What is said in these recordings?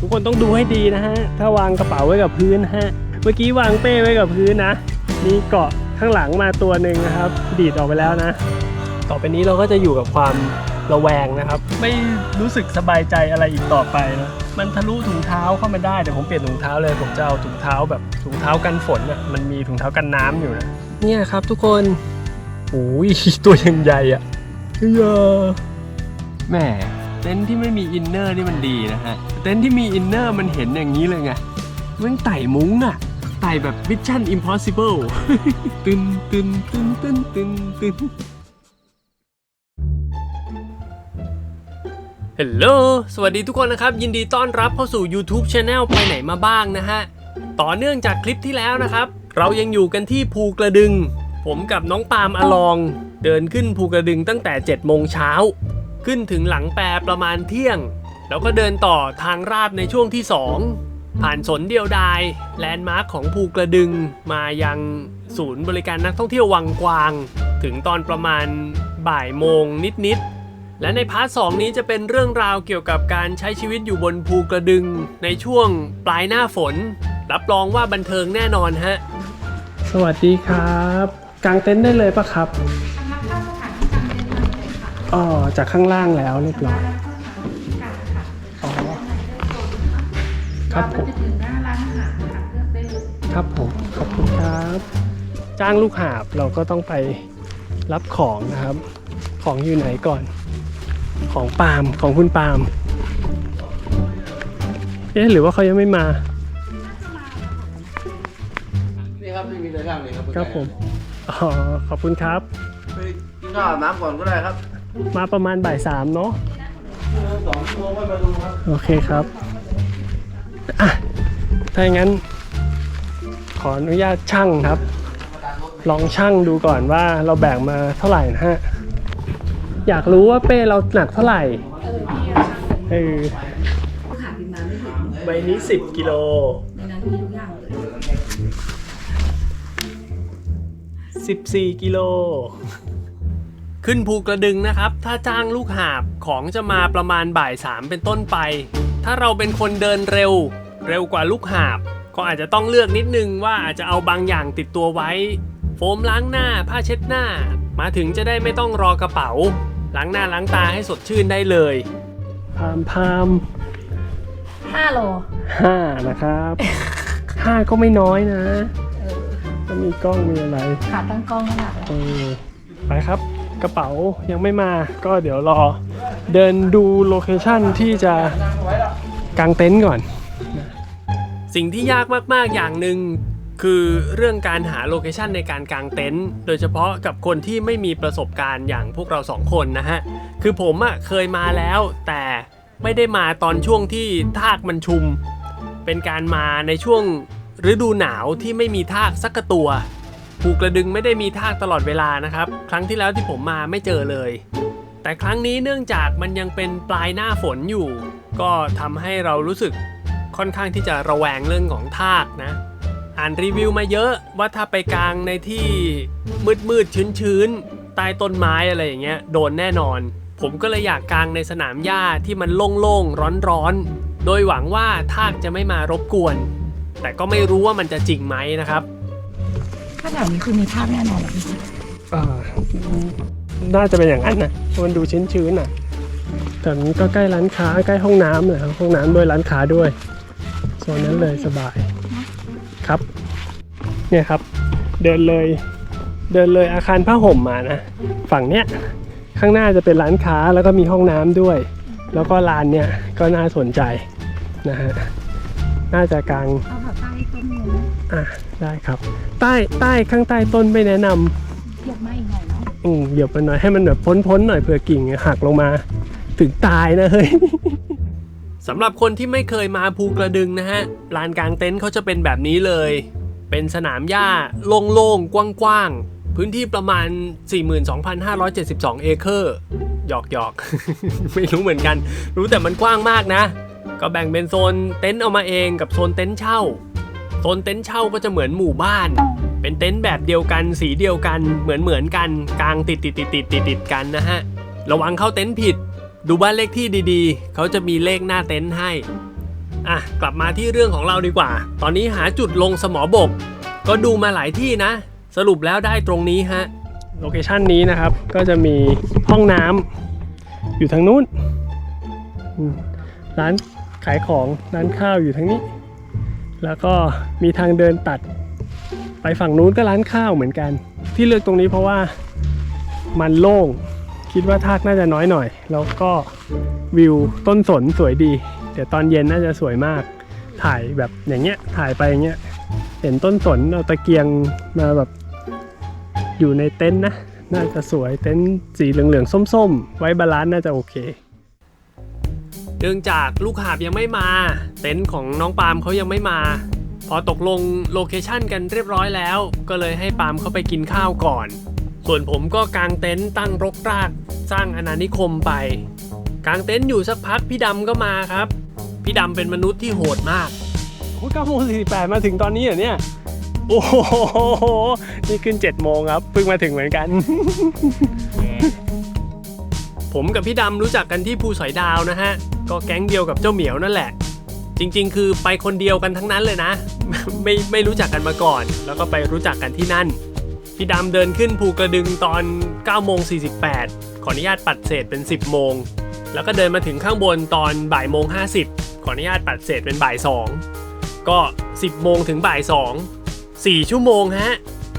ทุกคนต้องดูให้ดีนะฮะ ถ้าวางกระเป๋าไว้กับพื้นฮะ เมื่อกี้วางเป้ไว้กับพื้นนะ มีเกาะข้างหลังมาตัวหนึ่งนะครับ ดีดออกไปแล้วนะ ต่อไปนี้เราก็จะอยู่กับความระแวงนะครับ ไม่รู้สึกสบายใจอะไรอีกต่อไปนะ มันทะลุถุงเท้าเข้ามาได้เดี๋ยวผมเปลี่ยนถุงเท้าเลย ผมจะเอาถุงเท้าแบบถุงเท้ากันฝนอะ มันมีถุงเท้ากันน้ำอยู่นะ เนี่ยครับ ทุกคนโอ้ยตัวยังใหญ่อะเฮ้ยแม่ เต็นท์ที่ไม่มีอินเนอร์นี่มันดีนะฮะ เต็นท์ที่มีอินเนอร์มันเห็นอย่างนี้เลยไงมันไต่มุ้งอะไต่แบบ Mission Impossible ตึนตึนตึนตึนตึนตึนฮัลโหล สวัสดีทุกคนนะครับ ยินดีต้อนรับเข้าสู่ YouTube Channel ไปไหนมาบ้างนะฮะ ต่อเนื่องจากคลิปที่แล้วนะครับ เรายังอยู่กันที่ภูกระดึง ผมกับน้องปาล์มอลอง เดินขึ้นภูกระดึงตั้งแต่7โมงเช้า ขึ้นถึงหลังแปรประมาณเที่ยง แล้วก็เดินต่อทางราบในช่วงที่ 2 ผ่านสนเดียวดายแลนด์มาร์คของภูกระดึงมายังศูนย์บริการนักท่องเที่ยววังกวาง ถึงตอนประมาณบ่ายโมงนิดๆ และในพาร์ทสองนี้จะเป็นเรื่องราวเกี่ยวกับการใช้ชีวิตอยู่บนภูกระดึง ในช่วงปลายหน้าฝน รับรองว่าบันเทิงแน่นอนฮะ สวัสดีครับ กางเต็นท์ได้เลยปะครับ อ๋อจากข้างล่างแล้วเรียบร้อยอ๋อครับผมจะถึงหน้าร้านอาหารค่ะเลือกได้เลยครับผมขอบคุณครับ จ้างลูกหาบเราก็ต้องไปรับของนะครับ ของอยู่ไหนก่อน ของปาล์มของคุณปาล์มเอ๊ะหรือว่าเขายังไม่มานี่ครับไม่มีอะไรข้างเลยครับครับผมอ๋อขอบคุณครับ ไปกินข้าวอาบน้ำก่อนก็ได้ครับ มาประมาณบ่ายสามเนาะโอเคครับอะถ้าอย่างนั้น ขออนุญาตช่างครับ ลองช่างดูก่อนว่าเราแบกมาเท่าไหร่นะฮะ อยากรู้ว่าเป้เราหนักเท่าไหร่เออใบนี้10กิโลในนั้นมีทุกอย่กิโล ขึ้นภูกระดึงนะครับ ถ้าจ้างลูกหาบของจะมาประมาณบ่ายสามเป็นต้นไป ถ้าเราเป็นคนเดินเร็ว เร็วกว่าลูกหาบ ก็อาจจะต้องเลือกนิดนึงว่าอาจจะเอาบางอย่างติดตัวไว้ โฟมล้างหน้าผ้าเช็ดหน้า มาถึงจะได้ไม่ต้องรอกระเป๋า ล้างหน้าล้างตาให้สดชื่นได้เลย พามพามห้าโลห้านะครับห้าก็ไม่น้อยนะเออก็มีกล้องมีอะไร ขาตั้งกล้องขนาดเออไปครับ กระเป๋ายังไม่มาก็เดี๋ยวรอเดินดูโลเคชั่นที่จะกางเต็นท์ก่อน สิ่งที่ยากมากๆอย่างหนึ่งคือเรื่องการหาโลเคชันในการกางเต็นท์โดยเฉพาะกับคนที่ไม่มีประสบการณ์อย่างพวกเราสองคนนะฮะ คือผมอะเคยมาแล้วแต่ไม่ได้มาตอนช่วงที่ทากมันชุม เป็นการมาในช่วงฤดูหนาวที่ไม่มีทากสักตัว ภูกระดึงไม่ได้มีทากตลอดเวลานะครับ ครั้งที่แล้วที่ผมมาไม่เจอเลย แต่ครั้งนี้เนื่องจากมันยังเป็นปลายหน้าฝนอยู่ ก็ทำให้เรารู้สึกค่อนข้างที่จะระแวงเรื่องของทากนะ อ่านรีวิวมาเยอะว่าถ้าไปกลางในที่มืดมืดชื้นชื้นใต้ต้นไม้อะไรอย่างเงี้ยโดนแน่นอน ผมก็เลยอยากกางในสนามหญ้าที่มันโล่งๆร้อนๆโดยหวังว่าทากจะไม่มารบกวน แต่ก็ไม่รู้ว่ามันจะจริงไหมนะครับ ถ้าแถวนี้คือมีภาพแน่นอนเหรอพี่อ่าน่าจะเป็นอย่างนั้นนะเพราะมันดูชื้นๆน่ะแต่นี้ก็ใกล้ร้านค้าใกล้ห้องน้ำเลยครับห้องน้ำด้วยร้านค้าด้วยโซนนั้นเลยสบายครับ เนี่ยครับ เดินเลย เดินเลยอาคารผ้าห่มมานะ ฝั่งเนี้ยข้างหน้าจะเป็นร้านค้าแล้วก็มีห้องน้ำด้วย แล้วก็ลานเนี่ยก็น่าสนใจนะฮะน่าจะกลาง อะได้ครับ ใต้ใต้ข้างใต้ต้นไม่แนะนำเทียบไม่อีกหน่อยเนาะอืมเหยียบไปหน่อยให้มันแบบพ้นๆหน่อยเผื่อกิ่งหักลงมา ถึงตายนะเฮ้ย สำหรับคนที่ไม่เคยมาภูกระดึงนะฮะลานกลางเต็นท์เขาจะเป็นแบบนี้เลย เป็นสนามหญ้าโล่งๆ กว้างๆ พื้นที่ประมาณ 42,572 เอเคอร์หยอกหยอกๆไม่รู้เหมือนกัน รู้แต่มันกว้างมากนะ ก็แบ่งเป็นโซนเต็นท์เอามาเองกับโซนเต็นท์เช่า โซนเต็นท์เช่าก็จะเหมือนหมู่บ้าน เป็นเต็นท์แบบเดียวกันสีเดียวกันเหมือนเหมือนกันกลางติดติดติดติดติดติดกันนะฮะระวังเข้าเต็นท์ผิด ดูบ้านเลขที่ดีๆ เขาจะมีเลขหน้าเต็นท์ให้อะกลับมาที่เรื่องของเราดีกว่า ตอนนี้หาจุดลงสมอบก ก็ดูมาหลายที่นะ สรุปแล้วได้ตรงนี้ฮะโลเคชันนี้นะครับก็จะมีห้องน้ำอยู่ทางนู้นร้านขายของร้านข้าวอยู่ทางนี้ แล้วก็มีทางเดินตัด ไปฝั่งนู้นก็ร้านข้าวเหมือนกัน ที่เลือกตรงนี้เพราะว่ามันโล่ง คิดว่าทากน่าจะน้อยหน่อย แล้วก็วิวต้นสนสวยดี เดี๋ยวตอนเย็นน่าจะสวยมาก ถ่ายแบบอย่างเงี้ยถ่ายไปอย่างเงี้ยเห็นต้นสนเอาตะเกียงมาแบบอยู่ในเต็นท์นะ น่าจะสวยเต็นท์สีเหลืองๆส้มๆ ไว้บาลานซ์น่าจะโอเค เนื่องจากลูกหาบยังไม่มา เต็นท์ของน้องปาล์มเขายังไม่มา พอตกลงโลเคชั่นกันเรียบร้อยแล้ว ก็เลยให้ปาล์มเขาไปกินข้าวก่อน ส่วนผมก็กางเต็นท์ตั้งรกราก สร้างอาณานิคมไป กางเต็นท์อยู่สักพักพี่ดำก็มาครับ พี่ดำเป็นมนุษย์ที่โหดมากโอ้เก้าโมงสี่สิบแปดมาถึงตอนนี้เหรอเนี่ยโอ้โห นี่ขึ้น7จ็ดโมงครับเพิ่งมาถึงเหมือนกัน ผมกับพี่ดำรู้จักกันที่ภูสอยดาวนะฮะ ก็แก๊งเดียวกับเจ้าเหมียวนั่นแหละ จริง ๆ คือไปคนเดียวกันทั้งนั้นเลยนะ ไม่ไม่รู้จักกันมาก่อน แล้วก็ไปรู้จักกันที่นั่น พี่ดำเดินขึ้นภูกระดึงตอน9โมง48 ขออนุญาตปัดเศษเป็น 10 โมง แล้วก็เดินมาถึงข้างบนตอนบ่ายโมง50 ขออนุญาตปัดเศษเป็นบ่าย2ก็ 10 โมงถึงบ่าย2 4 ชั่วโมงฮะ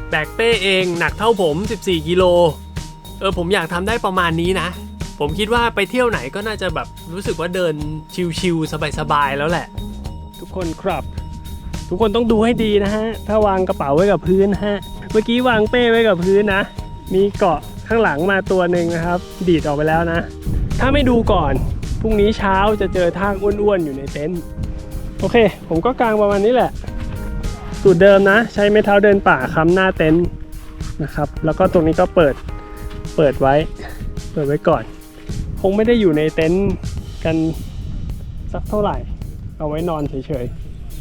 แบกเป้เองหนักเท่าผม 14 กิโล เออผมอยากทำได้ประมาณนี้นะ ผมคิดว่าไปเที่ยวไหนก็น่าจะแบบรู้สึกว่าเดินชิลๆสบายๆแล้วแหละ ทุกคนครับ ทุกคนต้องดูให้ดีนะฮะ ถ้าวางกระเป๋าไว้กับพื้นฮะ เมื่อกี้วางเป้ไว้กับพื้นนะ มีเกาะข้างหลังมาตัวหนึ่งนะครับ ดีดออกไปแล้วนะ ถ้าไม่ดูก่อนพรุ่งนี้เช้าจะเจอทากอ้วนๆอยู่ในเต็นท์โอเค ผมก็กางประมาณนี้แหละสูตรเดิมนะ ใช้ไม้เท้าเดินป่าค้ำหน้าเต็นท์นะครับ แล้วก็ตรงนี้ก็เปิดเปิดไว้ เปิดไว้ก่อน คงไม่ได้อยู่ในเต็นท์กันสักเท่าไหร่ เอาไว้นอนเฉย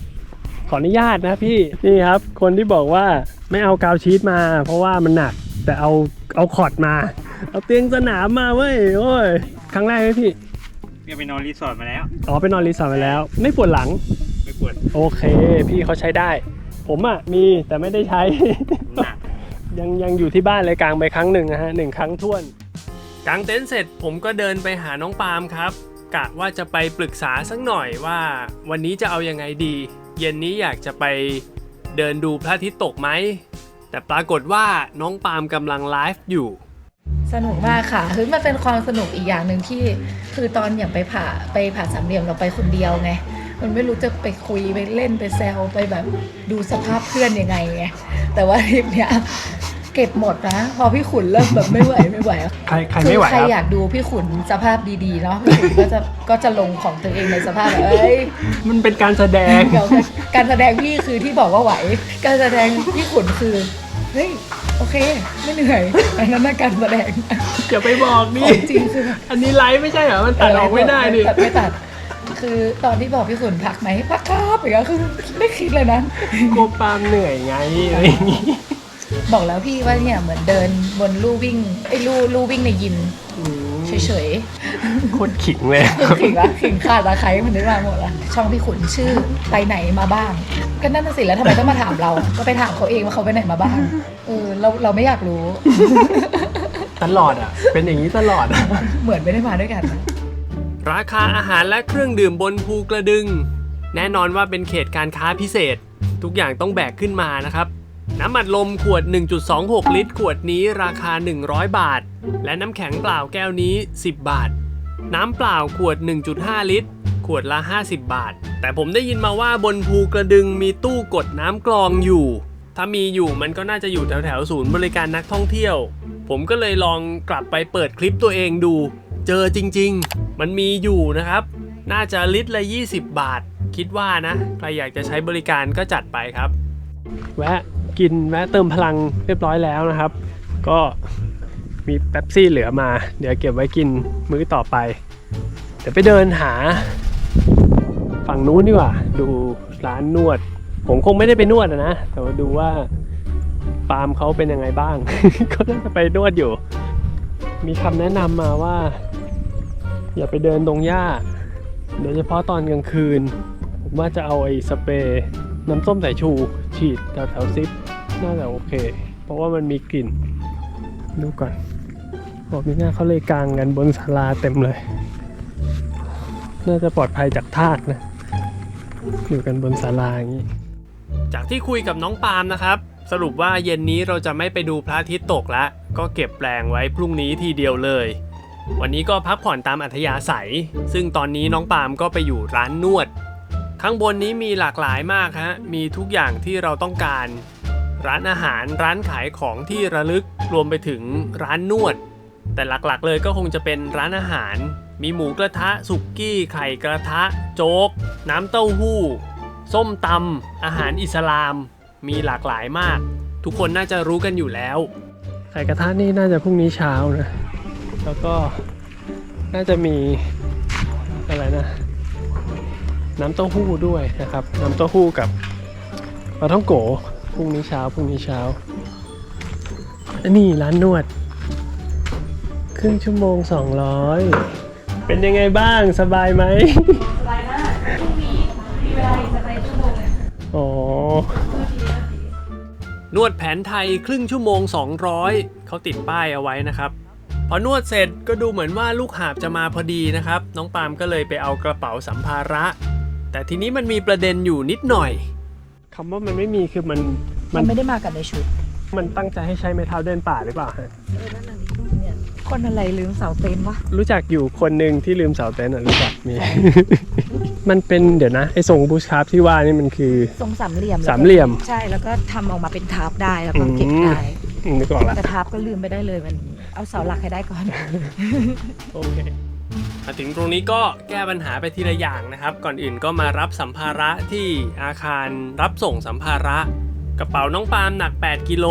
ๆ ขออนุญาตนะพี่นี่ครับ คนที่บอกว่าไม่เอากาวชีตมา เพราะว่ามันหนักแต่เอาเอาคอร์ดมา เอาเตียงสนามมาเว้ยโอ้ยครั้งแรกไหมพี่เนี่ยไปนอนรีสอร์ทมาแล้ว อ๋อไปนอนรีสอร์ทมาแล้ว ไม่ปวดหลัง ไม่ปวด โอเค พี่เขาใช้ได้ ผมอะมีแต่ไม่ได้ใช้หนักยังยังอยู่ที่บ้านเลยกลางไปครั้งหนึ่งนะฮะหนึ่งครั้งท้วน กางเต็นท์เสร็จผมก็เดินไปหาน้องปาล์มครับ กะว่าจะไปปรึกษาสักหน่อยว่าวันนี้จะเอายังไงดี เย็นนี้อยากจะไปเดินดูพระอาทิตย์ตกไหม แต่ปรากฏว่าน้องปาล์มกำลังไลฟ์อยู่ สนุกมากค่ะคือมันเป็นความสนุกอีกอย่างหนึ่งที่ คือตอนอย่างไปผ่าไปผ่าสามเหลี่ยมเราไปคนเดียวไง มันไม่รู้จะไปคุยไปเล่นไปแซวไปแบบดูสภาพเพื่อนยังไงไงแต่ว่าทริปเนี้ย เก็บหมดนะ พอพี่ขุนเริ่มแบบไม่ไหวไม่ไหวใครใครคืไม่ไหวใครครับอยากดูพี่ขุนสภาพดีๆเนาะพี่ขุนก็จะก็จะลงของตัวเองในสภาพแบบเอ้ย มันเป็นการแสดง เดี๋ยวการแสดงพี่คือที่บอกว่าไหว การแสดงพี่ขุนคือ เฮ้ย โอเค ไม่เหนื่อย อันนั้นน่ะการแสดงอย่าไปบอกขดิองจริงคือแบบอันนี้ไลฟ์ไม่ใช่เหรอ มันตัดออกไม่ได้ดิตัดไม่ตัด คือตอนที่บอกพี่ขุนพักไหมพักครับอย่างเงี้ยคือไม่คิดเลยนะ กลัวปาล์มเหนื่อยไงอะไรอย่างงี้ บอกแล้วพี่ว่าเนี่ยเหมือนเดินบนลู่วิ่งไอ้ลู่ลู่วิ่งในยิมอืมเฉยโคตรขิงเลยๆขิงละขิงขาดละใครมันได้มาหมดละช่องพี่ขุนชื่อไปไหนมาบ้าง ก็นั่นน่ะสิแล้วทำไมต้องมาถามเรา ก็ไปถามเขาเองว่าเขาไปไหนมาบ้างเออเราเราไม่อยากรู้ ตลอดอะ เป็นอย่างนี้ตลอดอะเหมือนไม่ได้มาด้วยกัน ราคาอาหารและเครื่องดื่มบนภูกระดึง แน่นอนว่าเป็นเขตการค้าพิเศษ ทุกอย่างต้องแบกขึ้นมานะครับ น้ำอัดลมขวด 1.26 ลิตร ขวดนี้ราคา 100 บาท และน้ำแข็งเปล่าแก้วนี้ 10 บาท น้ำเปล่าขวด 1.5 ลิตร ขวดละ 50 บาท แต่ผมได้ยินมาว่าบนภูกระดึงมีตู้กดน้ำกรองอยู่ ถ้ามีอยู่มันก็น่าจะอยู่แถวแถวๆศูนย์บริการนักท่องเที่ยว ผมก็เลยลองกลับไปเปิดคลิปตัวเองดู เจอจริง ๆ มันมีอยู่นะครับ น่าจะลิตรละ 20 บาท คิดว่านะ ใครอยากจะใช้บริการก็จัดไปครับ แวะ กินแวะเติมพลังเรียบร้อยแล้วนะครับ ก็มีเป๊ปซี่เหลือมา เดี๋ยวเก็บไว้กินมื้อต่อไป เดี๋ยวไปเดินหา ฝั่งนู้นดีกว่า ดูร้านนวด ผมคงไม่ได้ไปนวดนะ แต่ว่าดูว่าฟาร์มเขาเป็นยังไงบ้าง ก็น่าจะไปนวดอยู่ มีคำแนะนำมาว่า อย่าไปเดินตรงหญ้า โดยเฉพาะตอนกลางคืนว่าจะเอาไอ้สเปรย์น้ำส้มสายชู ฉีดแถวๆซิปน่าจะโอเค เพราะว่ามันมีกลิ่น ดูก่อนบอกมีหน้าเขาเลยกลางกันบนศาลาเต็มเลย น่าจะปลอดภัยจากทากนะ อยู่กันบนศาลาอย่างนี้ จากที่คุยกับน้องปาล์มนะครับ สรุปว่าเย็นนี้เราจะไม่ไปดูพระอาทิตย์ตกละ ก็เก็บแปลงไว้พรุ่งนี้ทีเดียวเลย วันนี้ก็พักผ่อนตามอัธยาศัย ซึ่งตอนนี้น้องปาล์มก็ไปอยู่ร้านนวด ข้างบนนี้มีหลากหลายมากฮะ มีทุกอย่างที่เราต้องการ ร้านอาหารร้านขายของที่ระลึกรวมไปถึงร้านนวด แต่หลักๆเลยก็คงจะเป็นร้านอาหาร มีหมูกระทะสุกี้ไข่กระทะ โจ๊ก น้ำเต้าหู้ ส้มตำอาหารอิสลาม มีหลากหลายมาก ทุกคนน่าจะรู้กันอยู่แล้ว ไข่กระทะนี่น่าจะพรุ่งนี้เช้านะ แล้วก็น่าจะมีอะไรนะ น้ำเต้าหู้ด้วยนะครับ น้ำเต้าหู้กับปลาท่องโกพรุ่งนี้เช้าพรุ่งนี้เช้าอันนี้ร้านนวด ครึ่งชั่วโมง 200 เป็นยังไงบ้างสบายไหมสบายมากพรุ่งนี้มีเวลาอีกสักชั่วโมงเลยอ๋อนวดแผนไทยครึ่งชั่วโมง 200 เขาติดป้ายเอาไว้นะครับ พอนวดเสร็จก็ดูเหมือนว่าลูกหาบจะมาพอดีนะครับ น้องปาล์มก็เลยไปเอากระเป๋าสัมภาระ แต่ทีนี้มันมีประเด็นอยู่นิดหน่อยคำว่ามันไม่มีคือมันมันไม่ได้มากับในชุด มันตั้งใจให้ใช้ไม้เท้าเดินป่าหรือเปล่าฮะเนี่ยคนอะไรลืมเสาเต็นท์วะรู้จักอยู่คนหนึ่งที่ลืมเสาเต็นท์อะรู้จักมี มันเป็นเดี๋ยวนะไอ้ทรงบูชคาร์ฟที่ว่านี่มันคือ ทรงสามเหลี่ยมสามเหลี่ยมใช่แล้วก็ทำออกมาเป็นทาร์ปได้แล้วก็เก็บได้ อืมนึกออกละแต่ทาร์ปก็ลืมไปได้เลยมัน เอาเสาหลักให้ได้ก่อน โอเค มาถึงตรงนี้ก็แก้ปัญหาไปทีละอย่างนะครับ ก่อนอื่นก็มารับสัมภาระที่อาคารรับส่งสัมภาระ กระเป๋าน้องปาล์มหนัก 8 กิโล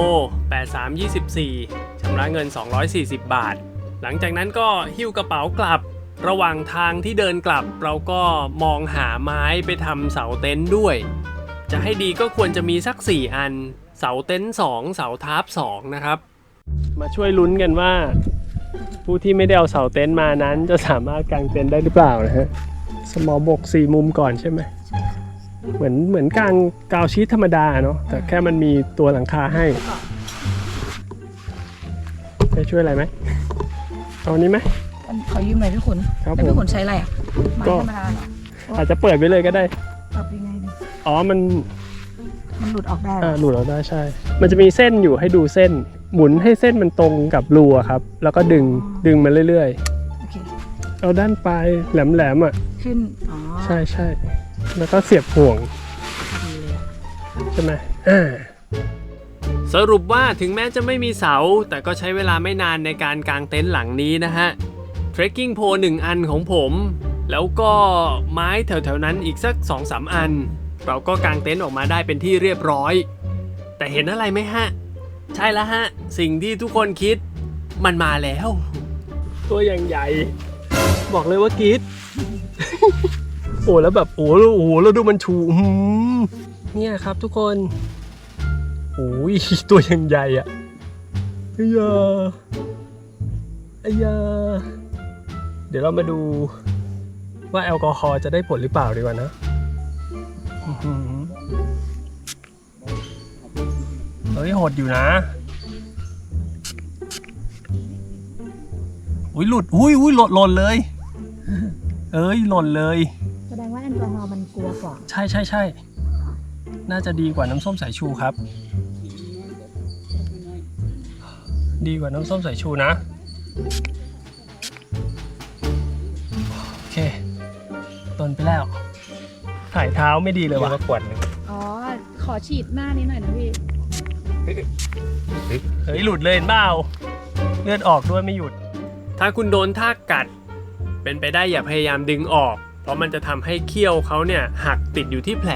83 24ชำระเงิน 240 บาท หลังจากนั้นก็หิ้วกระเป๋ากลับ ระหว่างทางที่เดินกลับ เราก็มองหาไม้ไปทำเสาเต็นท์ด้วย จะให้ดีก็ควรจะมีสัก 4 อัน เสาเต็นท์2เสาทาร์ป2นะครับ มาช่วยลุ้นกันว่า ผู้ที่ไม่ได้เอาเสาเต็นท์มานั้น จะสามารถกางเต็นท์ได้หรือเปล่านะฮะสมอบกสี่มุมก่อนใช่ไหมเหมือนเหมือนกางกาวชีทธรรมดาเนาะแต่แค่มันมีตัวหลังคาให้จะช่วยอะไรไหมเอาอันนี้ไหมขอยืมหน่อยพี่ขุนครับแล้วผพี่มขุนใช้อะไรอะไม้ก็ธรรมดาเหรออาจจะเปิดไปเลยก็ได้ปรับยังไงดีอ๋อมันมันหลุดออกได้เหรอ่าอหลุดออกได้ใช่ มันจะมีเส้นอยู่ให้ดูเส้น หมุนให้เส้นมันตรงกับรูอะครับ แล้วก็ดึงดึงมาเรื่อยโอเค ๆ เอาด้านปลายแหลมๆอะ ขึ้น อ๋อใช่ใช่แล้วก็เสียบห่วงดีเลยอะใช่ไหมอ่า สรุปว่าถึงแม้จะไม่มีเสา แต่ก็ใช้เวลาไม่นานในการกางเต็นท์หลังนี้นะฮะ trekking pole หนึ่งอันของผม แล้วก็ไม้แถวๆนั้นอีกสัก2อสอัน เราก็กางเต็นท์ออกมาได้เป็นที่เรียบร้อย แต่เห็นอะไรไหมฮะ ใช่แล้วฮะ สิ่งที่ทุกคนคิดมันมาแล้ว ตัวอย่างใหญ่ บอกเลยว่ากรีด โอ้แล้วแบบโอ้แล้วโอ้แล้วดูมันชูอื้อหือเนี่ยครับทุกคนโอ้ยตัวยังใหญ่อะไอ้ยาไอ้ยาเดี๋ยวเรามาดูว่าแอลกอฮอล์จะได้ผลหรือเปล่าดีกว่านะอื้อหือ เฮ้ยโหดอยู่นะ อุ้ยหลุด อุ้ยอุ้ยหล่นหล่นเลย เอ้ยหล่นเลย แสดงว่าแอลกอฮอล์มันกลัวกว่าใช่ใช่ใช่ น่าจะดีกว่าน้ำส้มสายชูครับ ดีกว่าน้ำส้มสายชูนะ โอเคตนไปแล้ว ถ่ายเท้าไม่ดีเลยเรียกว่ะว่าขวดหนึ่งอ๋อ ขอฉีดหน้านี้หน่อยนะพี่ เฮ้ยหลุดเลยเห็นเปล่าเลือดออกด้วยไม่หยุด ถ้าคุณโดนทากกัด เป็นไปได้อย่าพยายามดึงออก เพราะมันจะทำให้เขี้ยวเขาเนี่ยหักติดอยู่ที่แผล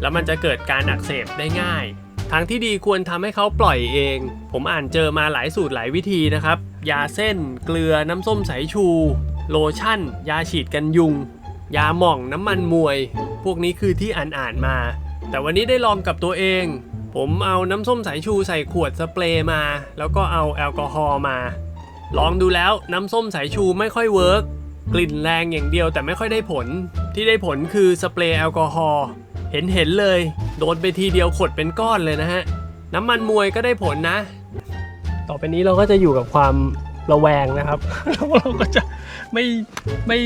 แล้วมันจะเกิดการอักเสบได้ง่าย ทางที่ดีควรทำให้เขาปล่อยเอง ผมอ่านเจอมาหลายสูตรหลายวิธีนะครับ ยาเส้น เกลือน้ำส้มสายชู โลชั่น ยาฉีดกันยุง ยาหม่องน้ำมันมวย พวกนี้คือที่อ่านอ่านมา แต่วันนี้ได้ลองกับตัวเอง ผมเอาน้ำส้มสายชูใส่ขวดสเปรย์มา แล้วก็เอาแอลกอฮอล์มา ลองดูแล้วน้ำส้มสายชูไม่ค่อยเวิร์กกลิ่นแรงอย่างเดียวแต่ไม่ค่อยได้ผล ที่ได้ผลคือสเปรย์แอลกอฮอล์เห็นเห็นเลย โดนไปทีเดียวขดเป็นก้อนเลยนะฮะ น้ำมันมวยก็ได้ผลนะ ต่อไปนี้เราก็จะอยู่กับความระแวงนะครับแล้วเราก็จะ ไม่ไม่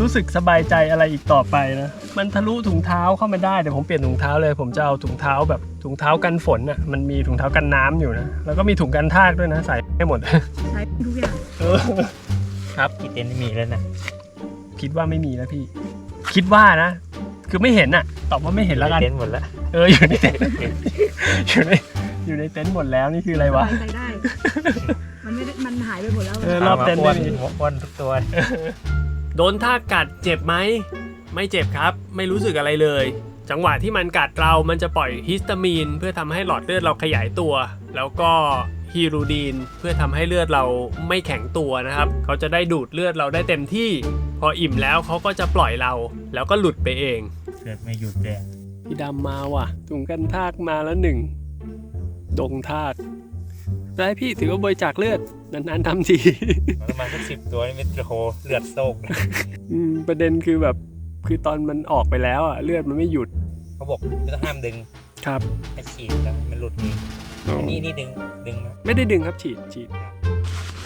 รู้สึกสบายใจอะไรอีกต่อไปนะ มันทะลุถุงเท้าเข้ามาได้เดี๋ยวผมเปลี่ยนถุงเท้าเลย ผมจะเอาถุงเท้าแบบถุงเท้ากันฝนอะมันมีถุงเท้ากันน้ำอยู่นะ แล้วก็มีถุงกันทากด้วยนะใส่ให้หมด ใช้ทุกอย่างเออครับกี่เต็นท์มีแล้วนะคิดว่าไม่มีนะพี่ คิดว่านะ คือไม่เห็นอะ ตอบว่าไม่เห็นแล้วกันเต็นท์หมดแล้วเอออยู่ในเต็นท์อยู่ในอยู่ในเต็นท์หมดแล้วนี่คืออะไรวะใช้ได้ มันไม่ได้มันหายไปหมดแล้วเออรอบเต็นท์อ้วไม่นมีอ้วนทุกตัว โดนท่ากกัดเจ็บไหม ไม่เจ็บครับ ไม่รู้สึกอะไรเลย จังหวะที่มันกัดเรา มันจะปล่อยฮิสตามีน เพื่อทำให้หลอดเลือดเราขยายตัว แล้วก็ฮีรูดีน เพื่อทำให้เลือดเราไม่แข็งตัวนะครับ เขาจะได้ดูดเลือดเราได้เต็มที่ พออิ่มแล้วเขาก็จะปล่อยเรา แล้วก็หลุดไปเอง เกิดไม่หยุดแดงพี่ดำมาว่ะถุงกันทากมาแล้วหนึ่ง ดงทาก ได้พี่ถือว่าบริจาคเลือดนานๆทำทีมันประมาณสักสิบตัวนี่เป็นโอ้โหเลือดโซกเลยอืมประเด็นคือแบบคือตอนมันออกไปแล้วอะเลือดมันไม่หยุดเขาบอกไม่ต้องห้ามดึงครับให้ฉีดแล้วมันหลุดเองนี่นี่ดึงดึงมาไม่ได้ดึงครับฉีดฉีด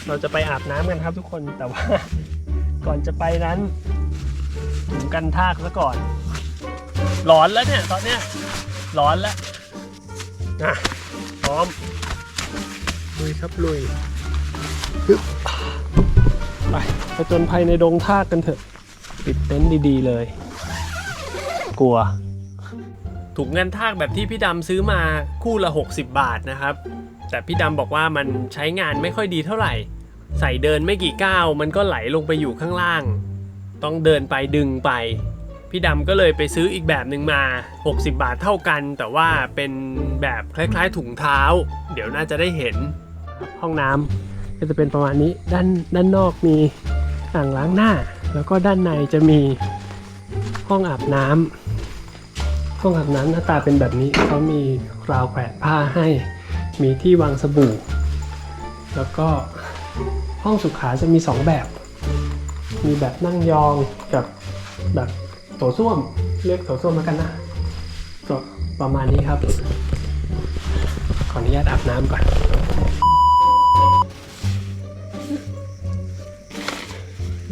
เราจะไปอาบน้ำกันครับทุกคนแต่ว่า ก่อนจะไปนั้นถุงกันทากซะก่อน ร้อนแล้วเนี่ย ตอนเนี้ยร้อนแล้วอะพร้อม ลุยครับลุยไปผจญภัยในดงทากกันเถอะ ปิดเต็นท์ดีๆเลย กลัว ถุงเงินทากแบบที่พี่ดำซื้อมาคู่ละ 60 บาทนะครับ แต่พี่ดำบอกว่ามันใช้งานไม่ค่อยดีเท่าไหร่ ใส่เดินไม่กี่ก้าว มันก็ไหลลงไปอยู่ข้างล่าง ต้องเดินไปดึงไปพี่ดำก็เลยไปซื้ออีกแบบหนึ่งมา 60 บาทเท่ากัน แต่ว่าเป็นแบบคล้ายๆถุงเท้า เดี๋ยวน่าจะได้เห็น ห้องน้ำก็จะเป็นประมาณนี้ด้านด้านนอกมีอ่างล้างหน้า แล้วก็ด้านในจะมีห้องอาบน้ำห้องอาบน้ำหน้าตาเป็นแบบนี้เขามีราวแขวนผ้าให้มีที่วางสบู่ แล้วก็ห้องสุขาจะมีสองแบบ มีแบบนั่งยองกับแบบโถส้วมเรียกโถส้วมแล้วกันนะก็ประมาณนี้ครับ ขออนุญาตอาบน้ำก่อน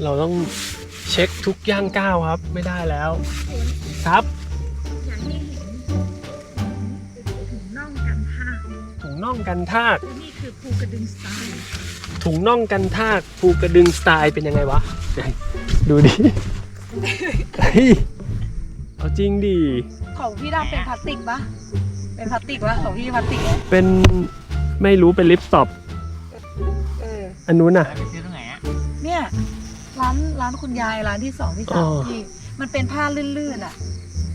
เราต้องเช็คทุกย่างก้าวครับ ไม่ได้แล้ว ครับอย่างที่เห็นถุงน่องกันท่าถุงน่องกันทาก และนี่คือภูกระดึงสไตล์ถุงน่องกันทากภูกระดึงสไตล์เป็นยังไงวะ ดูดิเฮ้ยเอาจริงดิ ของพี่ดำเป็นพลาสติกปะเป็นพลาสติกวะของพี่พลาสติกไหมเป็นไม่รู้เป็นลิปสต็อปเออ อันนู้นน่ะแล้วไปซื้อตรานร้านคุณยายร้านที่สองที่อ๋สามอที่ มันเป็นผ้าลื่นๆอะ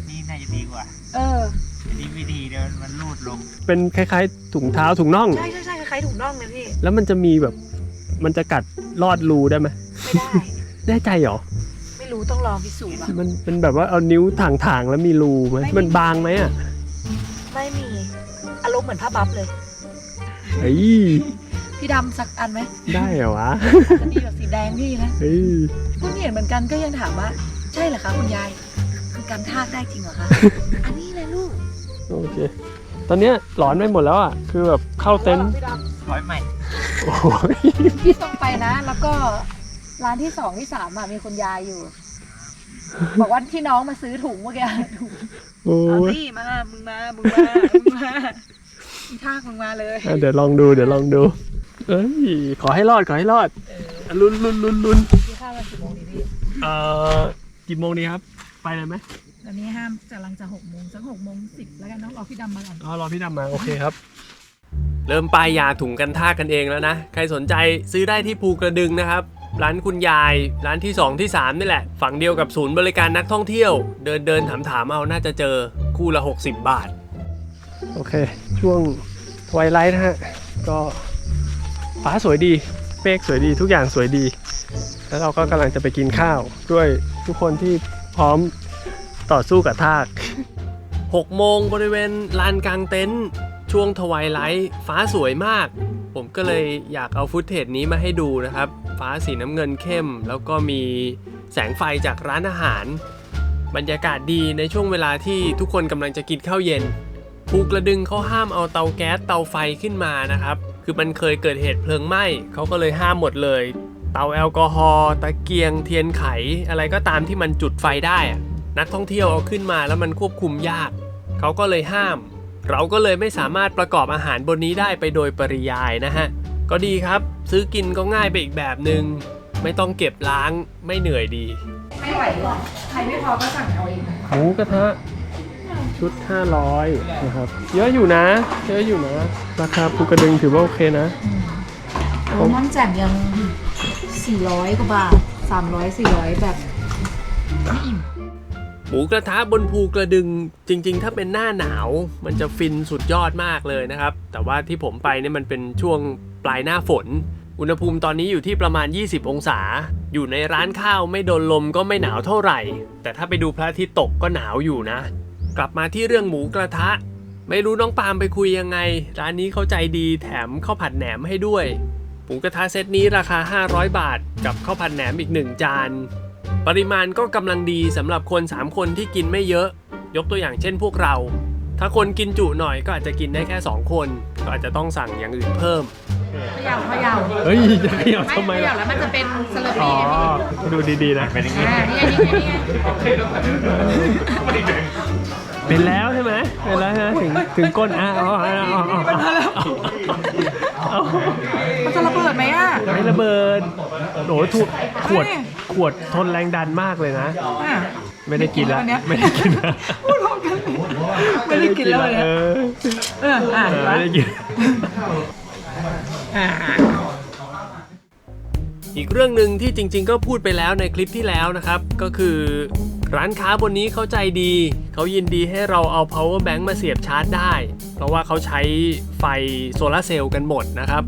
นี่น่าจะดีกว่าเออ อันนี้วิธีเดียวมันรูดลงเป็นคล้ายๆถุงเท้าถุงน่อง ใช่ใช่ใช่คล้ายๆถุงน่องเลยพี่ แล้วมันจะมีแบบ มันจะกัดลอดรูได้ไหมไม่ได้ แน่ใจเหรอ ไม่รู้ต้องลองพิสูจน์อะ มันเป็นแบบว่าเอานิ้วถ่างๆแล้วมีรูไหมไม่มี มันบางไหมอะไม่มี อารมณ์เหมือนผ้าบัฟเลย เฮ้ย พี่ดำสักอันไหมได้เหรอวะจะมีแบบสีแดงพี่นะเฮ้ยเพิ่งเห็นเหมือนกันก็ยังถามว่า ใช่เหรอคะคุณยาย คือการทากได้จริงเหรอคะ อันนี้เลยลูก โอเค ตอนเนี้ยหลอนไปหมดแล้วอะ คือแบบเข้าเต็นท์พี่ดถอยใหม่โอ้ยำพี่ต้องไปนะ แล้วก็ร้านที่สองที่สามอะมีคุณยายอยู่ บอกว่าที่น้องมาซื้อถุงเมื่อกี้ถุงโอ้เอายสิมา มึงมา มึงมา มึงมามึงทากมึงมาเลย อะเดี๋ยวลองดู เดี๋ยวลองดู เอ้ยขอให้รอดขอให้รอดอะลุ้นลุ้นลุ้นลุ้นพี่ข้าวมากี่โมงดีพี่เอ่อกี่โมงดีครับ ไปเลยไหมตอนนี้ห้ามกำลังจะหกโมงสักหกโมงสิบแล้วกันเน้องรอพี่ดำมาก่อนอ๋อรอพี่ดำมาโอเคครับ เริ่มป้ายยาถุงกันท่ากกันเองแล้วนะ ใครสนใจซื้อได้ที่ภูกระดึงนะครับร้านคุณยาย ร้านที่ 2 ที่ 3 นี่แหละ ฝั่งเดียวกับศูนย์บริการนักท่องเที่ยว เดินเดินถามถามๆเอาน่าจะเจอคู่ละ 60 บาท โอเค ช่วงทวายไลท์นะฮะ ก็ ฟ้าสวยดีเมฆสวยดีทุกอย่างสวยดี แล้วเราก็กำลังจะไปกินข้าว ด้วยทุกคนที่พร้อมต่อสู้กับทาก6โมงบริเวณลานกลางเต็นท์ช่วงทวายไลท์ฟ้าสวยมาก ผมก็เลยอยากเอาฟุตเทจนี้มาให้ดูนะครับ ฟ้าสีน้ำเงินเข้ม แล้วก็มีแสงไฟจากร้านอาหาร บรรยากาศดีในช่วงเวลาที่ทุกคนกำลังจะกินข้าวเย็น ภูกระดึงเขาห้ามเอาเตาแก๊สเตาไฟขึ้นมานะครับ คือมันเคยเกิดเหตุเพลิงไหม้เขาก็เลยห้ามหมดเลย เตาแอลกอฮอล์ตะเกียง เทียนไข อะไรก็ตามที่มันจุดไฟได้อะนักท่องเที่ยวเอาขึ้นมาแล้วมันควบคุมยากเขาก็เลยห้าม เราก็เลยไม่สามารถประกอบอาหารบนนี้ได้ไปโดยปริยายนะฮะก็ดีครับ ซื้อกินก็ง่ายไปอีกแบบหนึง่งไม่ต้องเก็บล้างไม่เหนื่อยดี ไม่ไหวหรอกใครไม่พอก็สั่งเอาเองนะคะหมูกระทะ ชุด 500นะครับ เยอะอยู่นะ เยอะอยู่นะ ราคาภูกระดึงถือว่าโอเคนะโอ้ม่อนแจ่มยัง 400กว่าบาท 300 400 แบบไม่อิ่มหมูกระทะบนภูกระดึงจริง ๆ ถ้าเป็นหน้าหนาว มันจะฟินสุดยอดมากเลยนะครับ แต่ว่าที่ผมไปเนี่ยมันเป็นช่วงปลายหน้าฝน อุณหภูมิตอนนี้อยู่ที่ประมาณ 20 องศา อยู่ในร้านข้าวไม่โดนลมก็ไม่หนาวเท่าไหร่ แต่ถ้าไปดูพระอาทิตย์ตกก็หนาวอยู่นะ กลับมาที่เรื่องหมูกระทะ ไม่รู้น้องปาล์มไปคุยยังไง ร้านนี้เขาใจดีแถมข้าวผัดแหนมให้ด้วย หมูกระทะเซตนี้ราคา 500 บาท กับข้าวผัดแหนมอีก 1 จาน ปริมาณก็กำลังดีสำหรับคน 3 คนที่กินไม่เยอะ ยกตัวอย่างเช่นพวกเรา ถ้าคนกินจุหน่อยก็อาจจะกินได้แค่ 2 คน ก็อาจจะต้องสั่งอย่างอื่นเพิ่มเขย่าเขย่าเฮ้ยจะขยับไม่ทำไมเขย่าล่ะแล้วมันจะเป็นสลัดอ๋อปี้ไงพี่ดูดีๆนะ เป็นอย่างนี้ อ่านี่ไงนี่ไงนี่ไง เป็นแล้วใช่ไหมเป็นแล้วใช่ไหมถึงถึงก้นอะอ๋ออ๋ออ๋ออ๋อมันจะระเบิดไหมอะไม่ระเบิดโหถูกขวดขวดทนแรงดันมากเลยนะ อะไม่ได้กินแล้วอันเนี้ยไม่ได้กินแล้วพูดพร้อมกันไม่ได้กินแล้วเลยเออเอออะเออไม่ได้กิน อ่าอีกเรื่องหนึ่งที่จริง ๆ ก็พูดไปแล้วในคลิปที่แล้วนะครับ ก็คือ ร้านค้าบนนี้เขาใจดี เขายินดีให้เราเอา power bank มาเสียบชาร์จได้ เพราะว่าเขาใช้ไฟโซลาร์เซลล์กันหมดนะครับ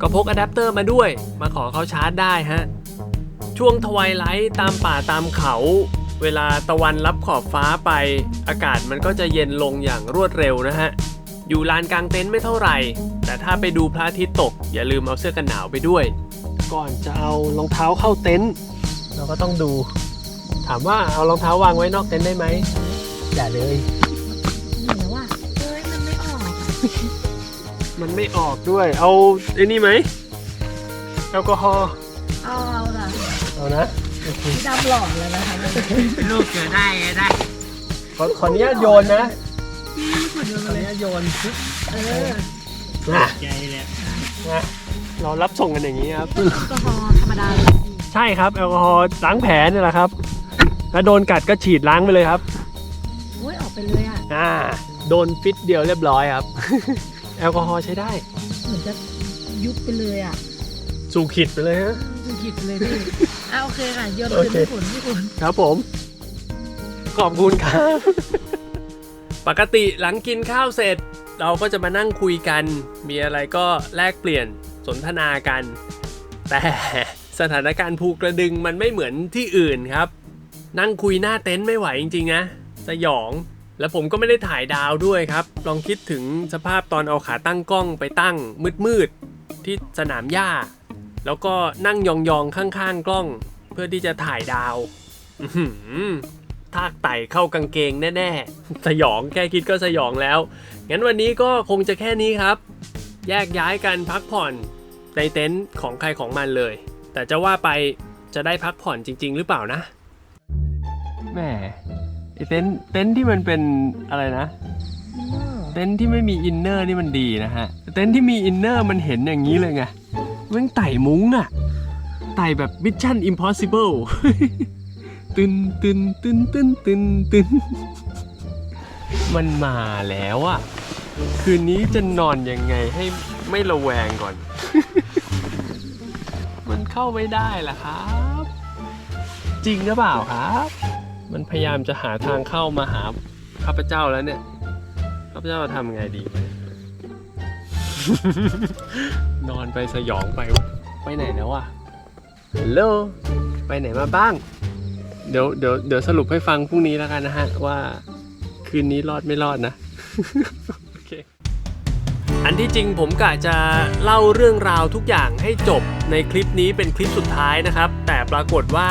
ก็พกอะแดปเตอร์มาด้วย มาขอเขาชาร์จได้ฮะ ช่วงทวายไลท์ตามป่าตามเขา เวลาตะวันรับขอบฟ้าไป อากาศมันก็จะเย็นลงอย่างรวดเร็วนะฮะ อยู่ลานกลางเต็นท์ไม่เท่าไหร่ แต่ถ้าไปดูพระอาทิตย์ตก อย่าลืมเอาเสื้อกันหนาวไปด้วย ก่อนจะเอารองเท้าเข้าเต็นท์เราก็ต้องดู ถามว่าเอารองเท้าวางไว้นอกเต็นท์ได้ไหมอย่าเลย เหนียวอะเอ้ยมันไม่ออกมันไม่ออกด้วย เอาไอ้นี่ไหมแอลกอฮอล์เอาเอาล่ะเอานะโอเคพี่ดำหล่อแล้วนะคะลูกเกิดได้ได้ขอขออนุญาตโยนนะขออนุญาตโยนนะใจเลยนะเรารับส่งกันอย่างนี้ครับแอลกอฮอล์ธรรมดาเลยใช่ครับแอลกอฮอล์ล้างแผลนี่แหละครับ ถ้าโดนกัดก็ฉีดล้างไปเลยครับโอ้ยออกไปเลยอะ อ่าโดนฟิตเดียวเรียบร้อยครับ แอลกอฮอล์ใช้ได้ เหมือนจะยุบไปเลยอะสู่ขิดไปเลยฮะคือผิดเลยพี่อะโอเคค่ะโยนโอคืนเค พี่ฝนพี่ฝนครับผม ขอบคุณครับ ปกติหลังกินข้าวเสร็จ เราก็จะมานั่งคุยกัน มีอะไรก็แลกเปลี่ยนสนทนากัน แต่ สถานการณ์ภูกระดึงมันไม่เหมือนที่อื่นครับ นั่งคุยหน้าเต็นท์ไม่ไหวจริงๆนะสยอง แล้วผมก็ไม่ได้ถ่ายดาวด้วยครับ ลองคิดถึงสภาพตอนเอาขาตั้งกล้องไปตั้งมืดๆที่สนามหญ้า แล้วก็นั่งยองๆข้างๆกล้อง เพื่อที่จะถ่ายดาวอื้อหือทากไต่เข้ากางเกงแน่ๆ สยองแค่คิดก็สยองแล้ว งั้นวันนี้ก็คงจะแค่นี้ครับ แยกย้ายกันพักผ่อนในเต็นท์ของใครของมันเลย แต่จะว่าไปจะได้พักผ่อนจริง ๆ หรือเปล่านะ แหมไอเต็นท์เต็นท์ที่มันเป็นอะไรนะ เต็นท์ที่ไม่มีอินเนอร์นี่มันดีนะฮะ เต็นท์ที่มีอินเนอร์มันเห็นอย่างนี้เลยไงมันไต่มุ้งอะไต่แบบมิชชั่นอิมพอสิเบิลตึนตึนตึนตึนตึนตึนมันมาแล้วอะคืนนี้จะนอนยังไงให้ไม่ระแวงก่อน มันเข้าไม่ได้ล่ะครับ จริงหรือเปล่าครับ มันพยายามจะหาทางเข้ามาหาข้าพเจ้าแล้วเนี่ยข้าพเจ้าจะทำไงดี นอนไปสยองไปวะไปไหนแล้วอะฮัลโหลไปไหนมาบ้าง เดี๋ยวเดี๋ยวเดี๋ยวสรุปให้ฟังพรุ่งนี้แล้วกันนะฮะ ว่าคืนนี้รอดไม่รอดนะโอเคอันที่จริงผมกะจะเล่าเรื่องราวทุกอย่างให้จบในคลิปนี้เป็นคลิปสุดท้ายนะครับ แต่ปรากฏว่า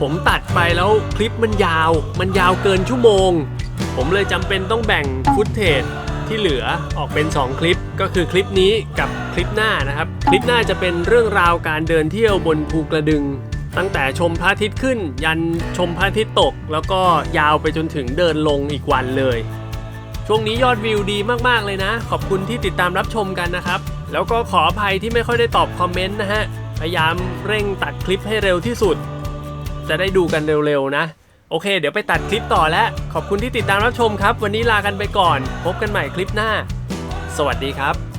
ผมตัดไปแล้วคลิปมันยาว มันยาวเกินชั่วโมง ผมเลยจำเป็นต้องแบ่งฟุตเทจที่เหลือออกเป็น 2 คลิปก็คือคลิปนี้กับคลิปหน้านะครับ คลิปหน้าจะเป็นเรื่องราวการเดินเที่ยวบนภูกระดึง ตั้งแต่ชมพระอาทิตย์ขึ้น ยันชมพระอาทิตย์ตก แล้วก็ยาวไปจนถึงเดินลงอีกวันเลย ช่วงนี้ยอดวิวดีมากๆเลยนะ ขอบคุณที่ติดตามรับชมกันนะครับ แล้วก็ขออภัยที่ไม่ค่อยได้ตอบคอมเมนต์นะฮะพยายามเร่งตัดคลิปให้เร็วที่สุด จะได้ดูกันเร็วๆนะ โอเค เดี๋ยวไปตัดคลิปต่อแล้ว ขอบคุณที่ติดตามรับชมครับ วันนี้ลากันไปก่อน พบกันใหม่คลิปหน้า สวัสดีครับ